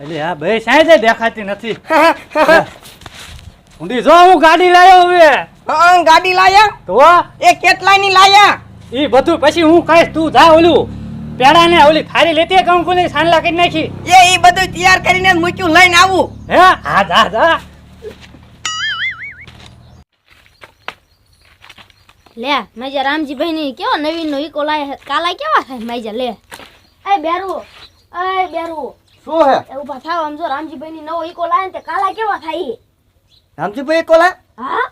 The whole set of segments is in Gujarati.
એટલે આ ભાઈ સાંજે દેખાતી નથી. ઊંડી જો હું ગાડી લાવ્યો હવે. હા ગાડી લાયા? તો એ કેટલાની લાયા? એ બધું પછી હું કહીશ તું જા ઓલું. પેડા ને ઓલી થારી લેતી કંકુલી સાંડલા કરી નાખી? એ એ બધું તૈયાર કરીને મૂક્યું લઈને આવું. હે? હા જા જા. લે માજા રામજીભાઈ ની કેવો નવીન નો ઈકો લાય કાલા કેવા થાય માજા લે. એ બેરુ એ બેરુ. શું હે? એ ઊભા થાવ આમ જો રામજીભાઈ ની નવો ઈકો લાય ને તે કાલા કેવા થાય? રામજીભાઈ કોલા હા?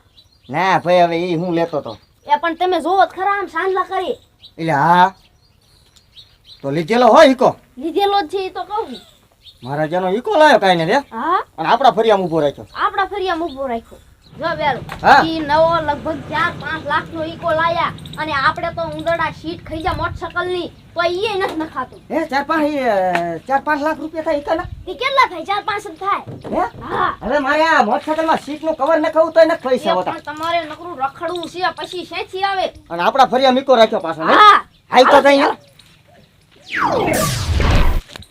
ના ભાઈ હવે ઈ હું લેતો તો. એ પણ તમે જોવો જ ખરા આમ સાંજલા કરી. એટલે હા. તો લીધેલો હોય ઈકો? લીધેલો જ છે ઈ તો કહું. મહારાજાનો ઈકો લાયો કાઈ ને રે. હા? અને આપડા ફરિયામાં ઊભો રાખ્યો. આપડા ફરિયામાં ઊભો રાખ્યો. જો બેરુ ઈ નવો લગભગ ચાર પાંચ લાખ નો ઈકો લાયા અને આપણે તો ઉંદરડા શીટ ખાઈ જા મોટરસાયકલની તો ઈ નથી નખાતું. હે ચાર પાંચ એ, ચાર પાંચ લાખ રૂપિયા થાય ઈકાના? ઈ કેટલા થાય? ચાર પાંચ જ થાય. હે? હા. હવે મારે આ મોટરસાયકલમાં સીટનું કવર નખાવું તો નથી એ પૈસા હોતા પણ તમારે નકરું રખડવું છે પછી શેથી આવે? અને આપડા ફરિયા મીકો રાખ્યો પાછો ને? હા. હાઈ તો કઈ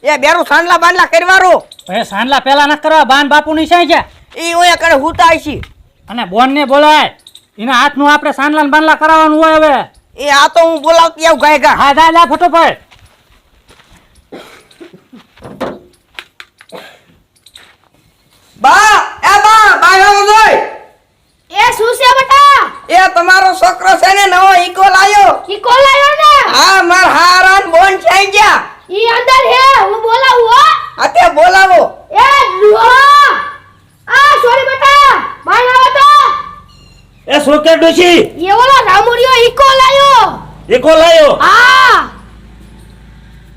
એ બેરું સાંડલા બાંડલા કરવારો. એ સાંડલા પેલા ન કરવા બાન બાપુ ની છે? ઈ ઓયા કરે હુતા છે અને બોન ને બોલાય. એના હાથનું આપણે સાનલાન ને કરાવવાનું હોય હવે. એ આ તો હું બોલાવતી આવું ગાય ગા. હા જા જા ફટોફટ. બા એ બા બા આવો જોઈ. એ શું છે બટા? એ તમારો છોકરો છે ને નવો ઈકો લાયો. ઈકો લાયો ને? હા માર હારાન બોન છે ગયા ઈ અંદર હે હું બોલાવું હો. અતે બોલાવો એ લુહો આ સોરી બટા બાય આવો તો એ સોકેટ ડોશી? એ ઓલો રામુરિયો ઈ લાયો. આવ્યો લાયો? હા.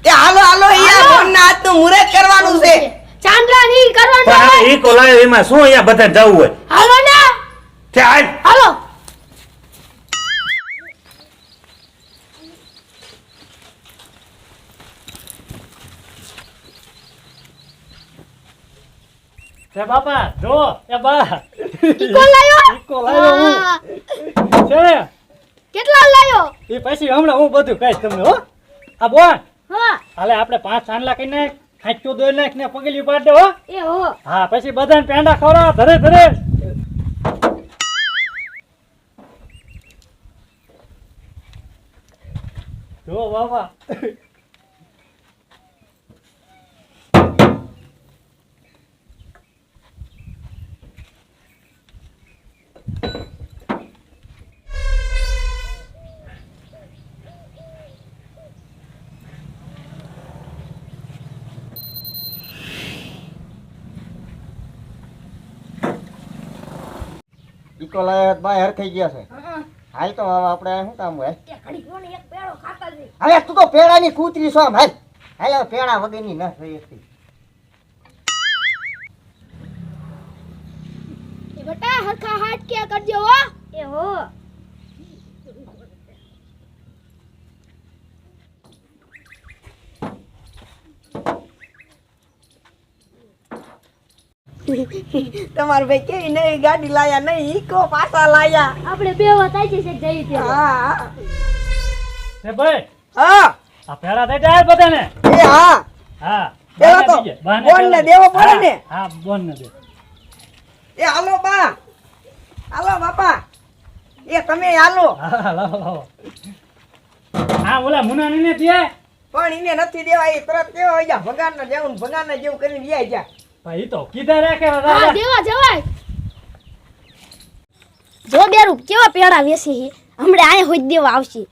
તે હાલો હાલો અહીંયા હાલો. બોન ના હાથનું મુરત કરવાનું છે. ચાંદલા ની કરવાનું પણ આ એકો લાયો એમાં શું અહીંયા બધા જવું હોય? હાલો ને. તે આય હાલો. એ બાપા જો એ બા. ઈ લાયો ઈકો. હા. છે કેટલા લાયો? એ પછી હમણાં હું બધું કહીશ તમને હો. આ બોલ. હા. હાલે આપણે પાંચ સાંડલા કરી ને ખાંચ્યું દોઈ નાખ ને પગલી પાડ દે હો. એ હો. હા પછી બધાને પેંડા ખવડાવ ધરે ધરે. જો બાબા લાયો તો બાય હરખાઈ ગયા છે. હાલ તો હવે આપણે શું કામ હોય? હવે તું તો પેડાની કૂતરી છો ભાઈ હાલ. હાલ પેડા વગરની ન થઈ હતી. એ બટા હરખા હાથ કે કરજો હો? એ હો. તમાર ભાઈ કેવી નહીં ગાડી લાયા નહીં ઈકો પાછા લાયા. આપણે બે વાત આવી છે જઈ ત્યાં. હા. એ ભાઈ હા. આ પેડા દઈ જાય બધાને? એ હા. હા પેલા તો બોન પેલા. દેવો પડે ને. હા બોન ને દે. એ હાલો બા. હાલો બાપા. એ તમે હાલો. હા હા, ઓલા મુનાની ને દે પણ એને નથી દેવા એ તરત કેવા ભગાન ને જેવું ભગવાન ને જેવું કરીને વ્યાય જા. ભાઈ તો કીધા રાખે હા દેવા જવાય. જો બેરું કેવા પેડા વેસી હી હમણે આય હોઈ દેવા આવશે.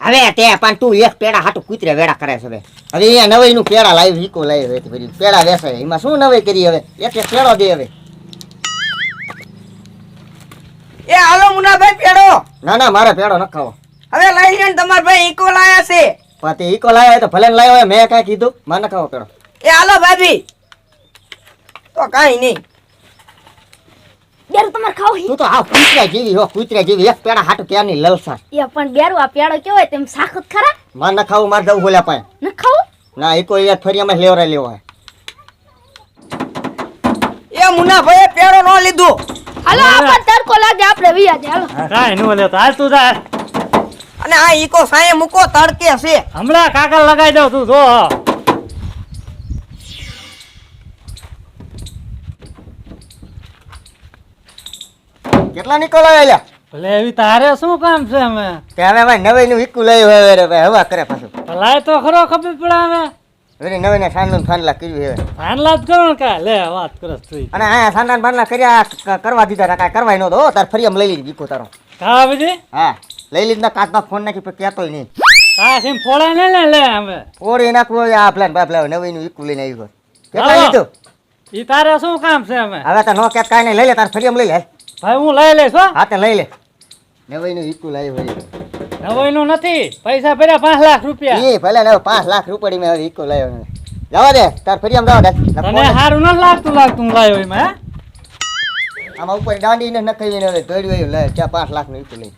હવે તે પણ તું એક પેડા હાટું કૂતરે વેડા કરે છે હવે. હવે અહીંયા નવાઈ નું પેડા લાવી વીકો લાવી ફરી પેડા વેસે એમાં શું નવાઈ કરી હવે? એક એક પેડો દે હવે. એ હાલો મુનાભાઈ પેડો. ના ના મારે પેડો ન ખાવો. હવે લઈ લ્યો તમાર ભાઈ ઈકો લાયા છે. પછી ઈકો લાયા તો ભલે લાયો મેં કાંઈ કીધું. મારે ખાવો પેડો. એ હાલો ભાભી. તો કાંઈ નહીં. બેરું તમારે ખાવ તું તો હા કૂતરા જેવી હો કૂતરા જેવી. એક પેડા હાટુ ક્યાંની લલસા એ પણ બેરું આ પેડો કેવો હોય તેમ સાખત ખરા? મારે ન ખાવું મારે જવું બોલ્યા પાસે. ન ખાવું? ના ઈકો એ ફરિયામાં જ લેવરાય એ મુના ભાઈ પેડો ન લીધું. હાલો. આપણ લેવા દે હાલો. કાંઈ નો લેતો. હાલ તું જા. અને આ ઈકો સાયે મૂકો તડકે છે. હમણાં કાગળ લગાઈ દઉં તું જો. કેટલા નીકળો આવેલા? ભલે એવી તારે શું કામ છે અમે? તે હવે ભાઈ નવે નું ઈકું લઈ હવે રે ભાઈ હવા કરે પાછું. ભલાય તો ખરો ખબર પડે અમે. નવે ને સાંડલું ફાંડલા કર્યું હવે. ફાનલા જ કરો કા લે વાત કરસ તું. અને આ સાંડા બાંડલા કર્યા કરવા દીધા તા કાંઈ કરવાય નતો હો તાર ફરી આમ લઈ લીધી ઈકો તારો. કા બધી હા લઈ લીધી ના કાચમાં ફોન નાખી પણ કહેતોય નહીં. કા સિમ ફોડા ને લે લે અમે. ઓળી નાખવું આ પ્લાન બાપ લાવ નવી નું ઈકું લઈને આવ્યું. કેટલા. લીધું? ઈ તારે શું કામ છે અમે? હવે તો નો કેત કાઈ નહીં લઈ લે તાર ફરી લઈ લે. ભાઈ હું લઈ લઈશ હો. હા તે લઈ લે. નવી નું ઈકું લાવ્યું હોય. નવાઈનું નથી પૈસા ભર્યા પાંચ લાખ રૂપિયા. એ ભલે ને પાંચ લાખ રૂપિયા મેં હવે ઈકો લાવ્યો ને જવા દે તાર ફરી આમ જવા દે. તને સારું ન લાગતું લાગતું લાવ્યો એમાં હે? આમાં ઉપર દાંડીને નખાવીને હવે દોડ્યું એવું લે ત્યાં પાંચ લાખનું ઈકું લઈ.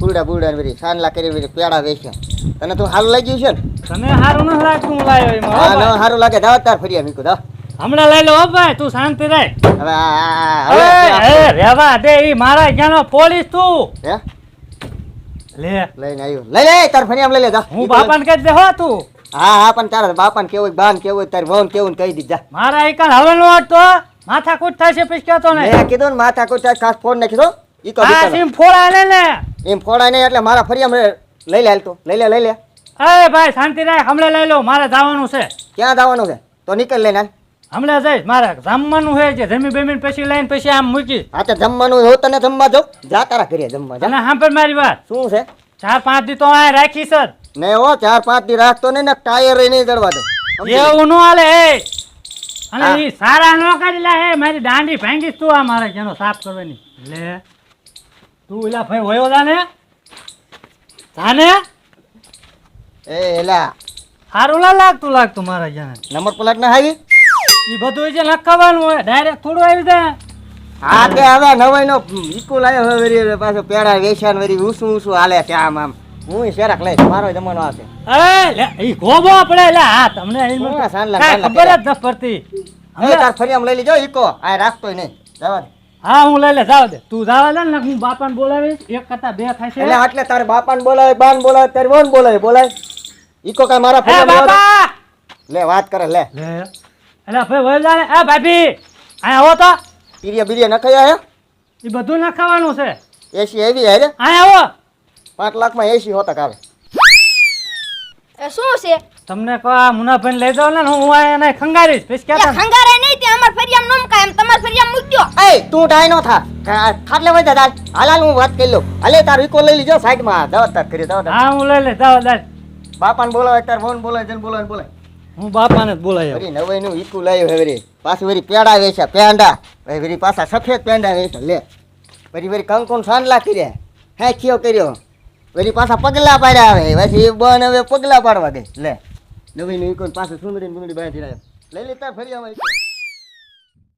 ફૂલડા બુલડા બધી સાંડલા કરી બધી પેડા વેચ્યા. તને તો સારું લાગ્યું છે ને? તને સારું ન લાગતું લાવ્યો એમાં હા ન સારું લાગે દાવ તાર ફરી આમ ઈકું દાવ હમણાં લઈ લો ભાઈ તું શાંતિ રાખ. હવે રેવા દે ઈ મારા ક્યાં પોલીસ તું. લે. લઈને આવ્યો. લઈ લે તાર ફરી લઈ લે જા. હું બાપાને કહી દે હો તું. હા હા પણ તારા બાપાને કેવું બાન કેવું તારી વહુને કેવું કહી દીધા. મારા હવે નો તો માથા કૂટ પછી કહેતો ને. મેં કીધું ને માથા કોઈ ખાસ ફોન નાખી દો. ઈ તો બીકો સીમ લે ને. એમ ફોડાય નહીં એટલે મારા ફરી આમ લઈ લે તું. લઈ લે લઈ લે. એ ભાઈ શાંતિ રાખ હમણાં લઈ લો મારે જવાનું છે. ક્યાં જવાનું છે? તો નીકળ લઈને. હમણાં જઈશ મારે જમવાનું છે જે જમી બમીને પછી લઈને પછી આમ મૂકી. હા તો જમવાનું હોય તને જમવા જો. જા તારા ઘરે જમવા જા. અને સાંભળ મારી વાત. શું છે? ચાર પાંચ દી તો આ રાખીશ સર ને હો ચાર પાંચ દી રાખતો નહીં ને ટાયર નહીં ચડવા દો. એવું નો હાલે એ. અને એ સારા નો કરી લે હે મારી દાંડી ભાંગીશ તું આ મારે જેનો સાફ કરવાની. લે. તું એલા ભાઈ વયો જાને જાને એ એલા. સારું લાગતું લાગતું મારા જાને. નંબર પ્લેટ ના આવી ઈ બધું જે લખાવાનું હોય ડાયરેક્ટ થોડું આવી જાય. હા તે હવે નવાઈ નો ઈકો લાયો હવે વળી પાછો પેડા વેચાણ વળી ઊંસું ઊંસું હાલે છે આમ આમ. હું શેરાક લઈશ મારો જમાનો આવશે એ લે ઈ ગોબો આપણે લે હા તમને એમ હા, સાંજલા, ખબર જ ન પડતી. હવે તાર ફરી આમ લઈ લેજો ઈકો. આ રાખતોય નહીં. જવા હા હું લઈ લે જાવ દે. તું જાવ લે ને હું બાપાને બોલાવીશ. એક કરતા બે થાય છે. એટલે એટલે તારે બાપાને બોલાવે બાન બોલાવે તારે બોન બોલાવે બોલાય. ઈકો કાંઈ મારા ફોન ફરી બાપા! લે વાત કરે લે. લે. એટલે ભાઈ વયો જાને. એ ભાભી અહીંયા આવો તો. પીરિયા બીરિયા નખાયા હે? એ બધું નખાવાનું ખાવાનું છે. એસી એવી હે અહીંયા આવો. પાંચ લાખમાં એસી હોતક આવે એ શું છે? તમને કહો આ મુનાભાઈ લઈ જાવ ને હું એને ખંગારીશ. પછી કે ખંગારે નહીં તે અમાર ફરિયામ નોમ કાયમ તમાર ફરિયામ મૂક્યો. એ તું ડાય નો થા. ખા- ખાટલે વઈ જા હાલ હાલ હાલ હું વાત કરી લઉં. હાલે તાર ઈકો લઈ લીજો સાઈડમાં. દવા તાર કરી દવા હા હું લઈ લે દવા દે બાપાને બોલાવે તાર ફોન બોલાય જન બોલાય ને બોલાવે. હું બાપાને જ બોલાય. વળી નવાઈ નું ઈકું લાવ્યું હે વળી પાછું વળી પેડા વેચ્યા, પેંડા. ભાઈ વરી પાછા સફેદ પેંડા વેચ્યા, લે. વળી વરી કંકુન સાંડલા કર્યા. હે, કયો કર્યો? વળી પાછા પગલા પાડ્યા આવે. પછી બન હવે પગલા પાડવા દે લે. નવી ઈકુ પાછું સુંદરી ને બુંદરી બાંધી લાવ્યો લઈ લે તાર ફરી આવા.